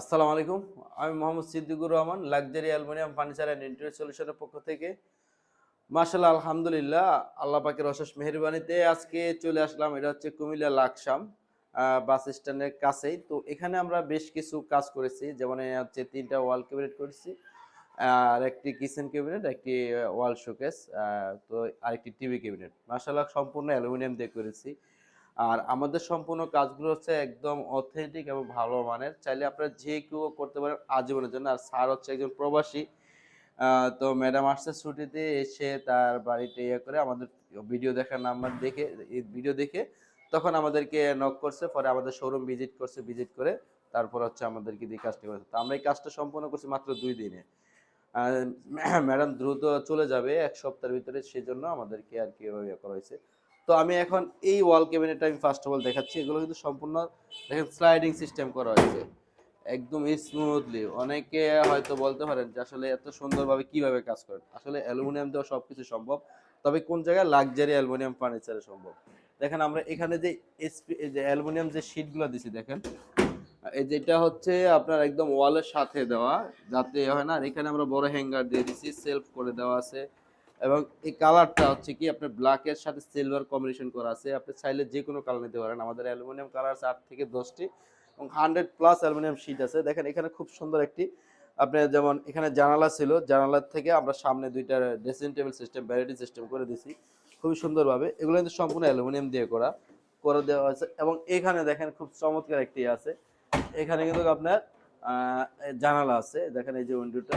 আসসালামু আলাইকুম। আমি Mohammad Siddiqur Rahman, luxury aluminium furniture and interior সলিউশনের পক্ষ থেকে। মাশাল্লাহ আলহামদুলিল্লাহ, আল্লাহ পাকের অশেষ মেহরবানিতে আজকে চলে আসলাম। এটা হচ্ছে কুমিল্লা লাকসাম বাস স্ট্যান্ডের কাছেই। তো এখানে আমরা বেশ কিছু কাজ করেছি। যেমন হচ্ছে তিনটা ওয়াল ক্যাবিনেট করেছি, আর একটি কিচেন ক্যাবিনেট, একটি ওয়াল শোকেস তো আরেকটি টিভি ক্যাবিনেট। মাশাল্লাহ সম্পূর্ণ অ্যালুমিনিয়াম দিয়ে করেছি। আর আমাদের সম্পূর্ণ কাজগুলো হচ্ছে একদম অথেন্টিক এবং ভালো মানের। চাইলে আপনারা যে কেউ করতে পারেন আজীবনের জন্য। আর স্যার হচ্ছে একজন প্রবাসী। তো ম্যাডাম আসছে ছুটিতে, এসে তার বাড়িতে ইয়ে করে আমাদের ভিডিও দেখার নাম্বার দেখে ভিডিও দেখে তখন আমাদেরকে নক করছে। পরে আমাদের শোরুম ভিজিট করছে ভিজিট করে তারপর হচ্ছে আমাদেরকে দিয়ে কাজটা করেছে। তো আমরা এই কাজটা সম্পূর্ণ করছি মাত্র দুই দিনে। ম্যাডাম দ্রুত চলে যাবে এক সপ্তাহের ভিতরে। সেজন্য আমাদেরকে আর কি ইয়ে করা হয়েছে। তো আমি এখন এই ওয়াল ক্যাবিনেটটা আমি ফার্স্ট অফ অল দেখাচ্ছি। এগুলো কিন্তু সম্পূর্ণ দেখেন স্লাইডিং সিস্টেম করা হয়েছে। একদম স্মুথলি অনেকে হয়তো বলতে পারেন যে আসলে এত সুন্দরভাবে কীভাবে কাজ করেন? আসলে অ্যালুমিনিয়াম দেওয়া সব কিছু সম্ভব। তবে কোন জায়গায় লাক্সারি অ্যালুমিনিয়াম ফার্নিচারে সম্ভব? দেখেন আমরা এখানে যে এসপি যে অ্যালুমিনিয়াম যে শিটগুলো দিছি, দেখেন। এই যেটা হচ্ছে আপনার একদম ওয়ালের সাথে দেওয়া, যাতে হয় না? এখানে আমরা বড় হ্যাঙ্গার দিয়ে দিছি সেলফ করে দেওয়া আছে। এবং এই কালারটা হচ্ছে কি, আপনার ব্ল্যাকের সাথে সিলভার কম্বিনেশন করা আছে। আপনি চাইলে যে কোনো কালার নিতে পারেন। আমাদের অ্যালুমিনিয়াম কালার আছে আট থেকে দশটি এবং হান্ড্রেড প্লাস অ্যালুমিনিয়াম শিট আছে। দেখেন, এখানে খুব সুন্দর একটি আপনার যেমন এখানে জানালা ছিল জানালার থেকে আমরা সামনে দুইটা dressing table system variety system করে দিছি। খুবই সুন্দরভাবে। এগুলো কিন্তু সম্পূর্ণ অ্যালুমিনিয়াম দিয়ে করা, করে দেওয়া হয়েছে। এবং এখানে দেখেন, খুব চমৎকার একটি আছে। এখানে কিন্তু আপনার জানালা আছে। দেখেন, এই যে উইন্ডোটা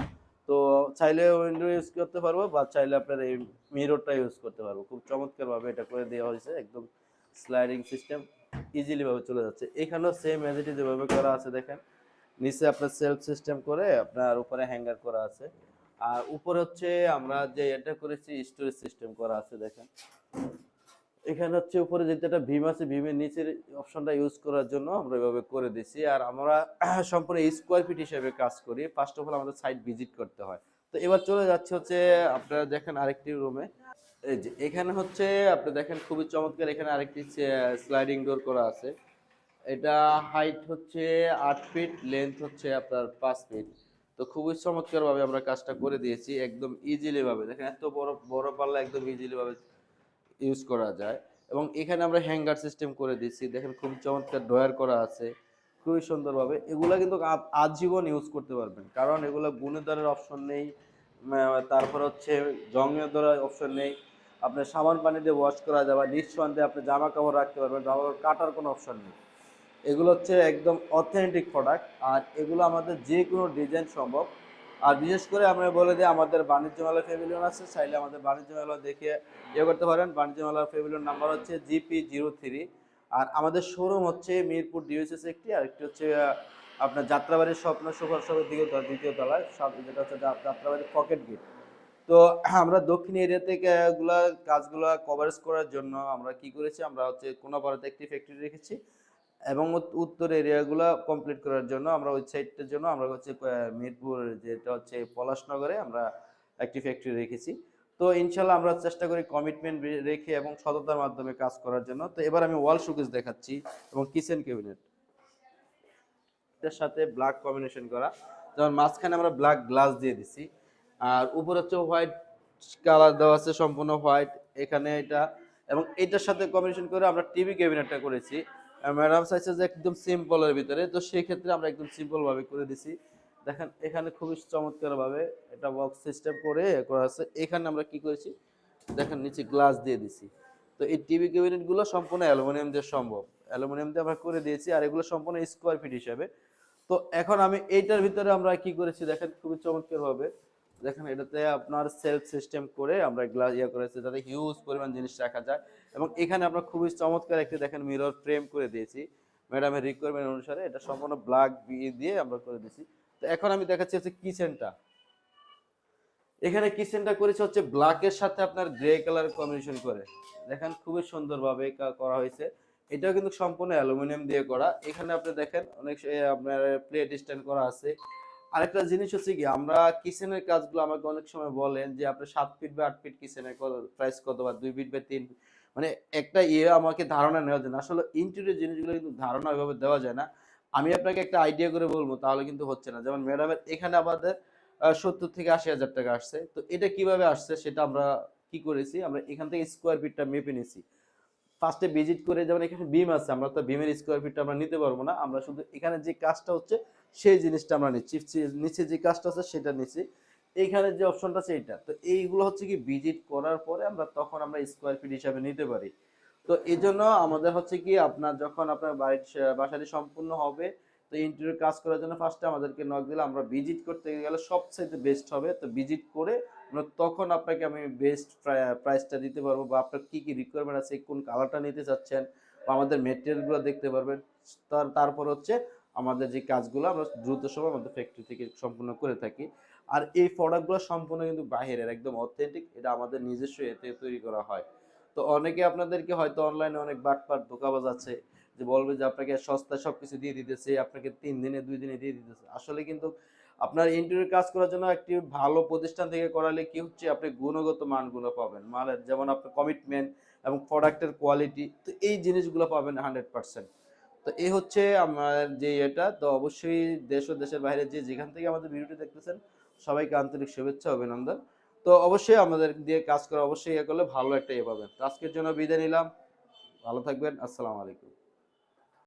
তো চাইলে উইন্ডো ইউজ করতে পারব, বা চাইলে আপনার এই মিররটা ইউজ করতে পারব। খুব চমৎকার ভাবে এটা করে দেওয়া হয়েছে, একদম স্লাইডিং সিস্টেম ইজিলি ভাবে চলে যাচ্ছে। এখানেও সেম এজিটি যেভাবে করা আছে, দেখেন। নিচে আপনার সেলফ সিস্টেম করে আপনার উপরে হ্যাঙ্গার করা আছে। আর উপরে হচ্ছে আমরা যে এটা করেছি স্টোরেজ সিস্টেম করা আছে, দেখেন। এখানে হচ্ছে উপরে যেটা ভীম আছে, ভীমের নিচের অপশনটা ইউজ করার জন্য আমরা এভাবে করে দিছি আর আমরা সম্পূর্ণ স্কোয়ার ফিট হিসেবে কাজ করি। ফার্স্ট অফ অল আমাদের সাইট ভিজিট করতে হয়। তো এবার চলে যাচ্ছে হচ্ছে, আপনারা দেখেন আরেকটি রুমে এই যে, এখানে হচ্ছে, আপনি দেখেন খুবই চমৎকার এখানে আরেকটি স্লাইডিং ডোর করা আছে। এটা হাইট হচ্ছে আট ফিট লেন্থ হচ্ছে আপনার পাঁচ ফিট তো খুবই চমৎকারভাবে আমরা কাজটা করে দিয়েছি, একদম ইজিলিভাবে দেখেন এত বড় বড় পাল্লা একদম ইজিলি ভাবে ইউজ করা যায়। এবং এখানে আমরা হ্যাঙ্গার সিস্টেম করে দিচ্ছি। দেখেন খুব চমৎকার ড্রয়ার করা আছে। খুবই সুন্দরভাবে। এগুলা কিন্তু আজীবন ইউজ করতে পারবেন। কারণ এগুলো গুণেদ্বারের অপশন নেই। তারপর হচ্ছে জঙ্গের দ্বারা অপশন নেই। আপনার সাবান পানি দিয়ে ওয়াশ করা যাবে নিঃসন্দেহে আপনি জামা কাপড় রাখতে পারবেন। জামা কাপড় কাটার কোনো অপশন নেই। এগুলো হচ্ছে একদম অথেন্টিক প্রোডাক্ট আর এগুলো আমাদের যে কোনো ডিজাইন সম্ভব। আর বিশেষ করে আমরা বলে দিই, আমাদের বাণিজ্য মেলা ফেভিলিয়ন আছে, চাইলে আমাদের বাণিজ্য মেলা দেখে ইয়ে করতে পারেন। বাণিজ্য মেলার ফেভিলিয়ন নাম্বার হচ্ছে জিপি জিরো থ্রি। আর আমাদের শোরুম হচ্ছে মিরপুর ডিউএসএস একটি, আর একটি হচ্ছে আপনার যাত্রাবাড়ির স্বপ্ন সুপার শপের দ্বিতীয় দ্বিতীয় তলায়, সব যেটা হচ্ছে যাত্রাবাড়ির পকেট গেট তো আমরা দক্ষিণ এরিয়া থেকে এগুলা কাজগুলো কভারেজ করার জন্য আমরা কি করেছি, আমরা হচ্ছে কোনো কোনাপাড়াতে একটি ফ্যাক্টরি রেখেছি। এবং উত্তর এরিয়াগুলো কমপ্লিট করার জন্য আমরা ওই সাইডটার জন্য আমরা হচ্ছে মিরপুর যেটা হচ্ছে পলাশনগরে আমরা একটি ফ্যাক্টরি রেখেছি। তো ইনশাল্লাহ আমরা চেষ্টা করি কমিটমেন্ট রেখে এবং সততার মাধ্যমে কাজ করার জন্য। তো এবার আমি ওয়াল শোকেস দেখাচ্ছি এবং কিচেন ক্যাবিনেট এটার সাথে ব্ল্যাক কম্বিনেশন করা। যেমন মাঝখানে আমরা ব্ল্যাক গ্লাস দিয়ে দিছি। আর উপর হচ্ছে হোয়াইট কালার দেওয়া আছে, সম্পূর্ণ হোয়াইট এখানে এটা। এবং এটার সাথে কম্বিনেশন করে আমরা টিভি ক্যাবিনেটটা করেছি। ম্যাডাম চাইছে যে একদম সিম্পলের ভিতরে। তো সেই ক্ষেত্রে আমরা একদম সিম্পল ভাবে করে দিছি। দেখেন, এখানে খুবই চমৎকার ভাবে এটা বক্স সিস্টেম করে করা আছে। এখানে আমরা কি করেছি? দেখেন, নিচে গ্লাস দিয়ে দিছি। তো এই টিভি ক্যাবিনেটগুলো সম্পূর্ণ অ্যালুমিনিয়াম দিয়ে সম্ভব। অ্যালুমিনিয়াম দিয়ে আমরা করে দিয়েছি আর এগুলো সম্পূর্ণ স্কোয়ার ফিট হিসাবে। তো এখন আমি এইটার ভিতরে আমরা কি করেছি? দেখেন, খুবই চমৎকার ভাবে দেখেন, এটাতে আপনার সেলফ সিস্টেম করে আমরা গ্লাস ইয়ে করেছি, যাতে হিউজ পরিমাণ জিনিস রাখা যায়। এবং এখানে আমরা খুবই চমৎকার একটি, দেখেন মিরর ফ্রেম করে দিয়েছি। ম্যাডামের রিকোয়ারমেন্ট অনুসারে এটা সম্পূর্ণ ব্ল্যাক দিয়ে আমরা করে দিয়েছি। তো এখন আমি দেখাচ্ছি হচ্ছে কিচেনটা এখানে কিচেনটা করেছে হচ্ছে ব্ল্যাকের সাথে আপনার গ্রে কালার কম্বিনেশন করে। দেখেন, খুবই সুন্দরভাবে করা হয়েছে। এটাও কিন্তু সম্পূর্ণ অ্যালুমিনিয়াম দিয়ে করা। এখানে আপনি দেখেন, অনেক আপনার প্লেট স্ট্যান্ড করা আছে। আরেকটা জিনিস হচ্ছে কি, আমরা কিচেনের কাজগুলো আমাকে অনেক সময় বলেন যে, আপনি সাত ফিট বা আট ফিট কিচেনের প্রাইস কত বা দুই ফিট বা তিন। মানে একটা ইয়ে আমাকে ধারণা নেওয়া যায় না। আসলে ইন্টেরিয়র জিনিসগুলো কিন্তু ধারণা ওইভাবে দেওয়া যায় না। আমি আপনাকে একটা আইডিয়া করে বলব, তাহলে কিন্তু হচ্ছে না। যেমন ম্যাডামের এখানে আমাদের সত্তর থেকে আশি হাজার টাকা আসছে। তো এটা কীভাবে আসছে সেটা আমরা কি করেছি, আমরা এখান থেকে স্কোয়ার ফিটটা মেপে নিয়েছি ফার্স্টে ভিজিট করে যেমন এখানে বিম আছে, আমরা তো বিমের স্কোয়ার ফিটটা আমরা নিতে পারব না। আমরা শুধু এখানে যে কাজটা হচ্ছে সেই জিনিসটা আমরা নিচ্ছি। নিচে যে কাজটা আছে সেটা নিচ্ছি। এইখানে যে অপশনটা আছে এইটা। তো এইগুলো হচ্ছে কি ভিজিট করার পরে আমরা তখন আমরা স্কোয়ার ফিট হিসাবে নিতে পারি। তো এই জন্য আমাদের হচ্ছে কি আপনার যখন আপনার বাড়ির বাসাটি সম্পূর্ণ হবে, তো ইন্টারভিউ কাজ করার জন্য ফার্স্টে আমাদেরকে নক দিলে আমরা ভিজিট করতে গেলে সবচেয়ে বেস্ট হবে। তো ভিজিট করে আমরা তখন আপনাকে আমি বেস্ট প্রাইসটা দিতে পারব বা আপনার কী কী রিকোয়ারমেন্ট আছে, কোন কালারটা নিতে চাচ্ছেন বা আমাদের মেটেরিয়ালগুলো দেখতে পারবেন। তার, তারপর হচ্ছে আমাদের যে কাজগুলো আমরা দ্রুত সময় আমাদের ফ্যাক্টরি থেকে সম্পূর্ণ করে থাকি। আর এই প্রোডাক্টগুলো সম্পূর্ণ কিন্তু বাইরের একদম অথেন্টিক এটা আমাদের নিজস্ব এতে তৈরি করা হয়। তো অনেকে আপনাদেরকে হয়তো অনলাইনে অনেক বাটপাট ধোকাবাজ আছে, যে বলবে যে আপনাকে সস্তায় সব কিছু দিয়ে দিতেছে, আপনাকে তিন দিনে, দুই দিনে দিয়ে দিতেছে। আসলে কিন্তু আপনার ইন্টারভিউ কাজ করার জন্য একটি ভালো প্রতিষ্ঠান থেকে করালে কি হচ্ছে, আপনি গুণগত মানগুলো পাবেন। মালের যেমন আপনার কমিটমেন্ট এবং প্রোডাক্টের কোয়ালিটি তো এই জিনিসগুলো পাবেন হান্ড্রেড পার্সেন্ট তো এই হচ্ছে আমার যে এটা তো অবশ্যই দেশ ও দেশের বাইরে যে যেখান থেকে আমাদের ভিডিওটি দেখতেছেন, সবাইকে আন্তরিক শুভেচ্ছা, অভিনন্দন। তো অবশ্যই আমাদের দিয়ে কাজ করা অবশ্যই ইয়ে করলে ভালো একটা ইয়ে পাবেন। আজকের জন্য বিদায় নিলাম। ভালো থাকবেন। আসসালামু আলাইকুম।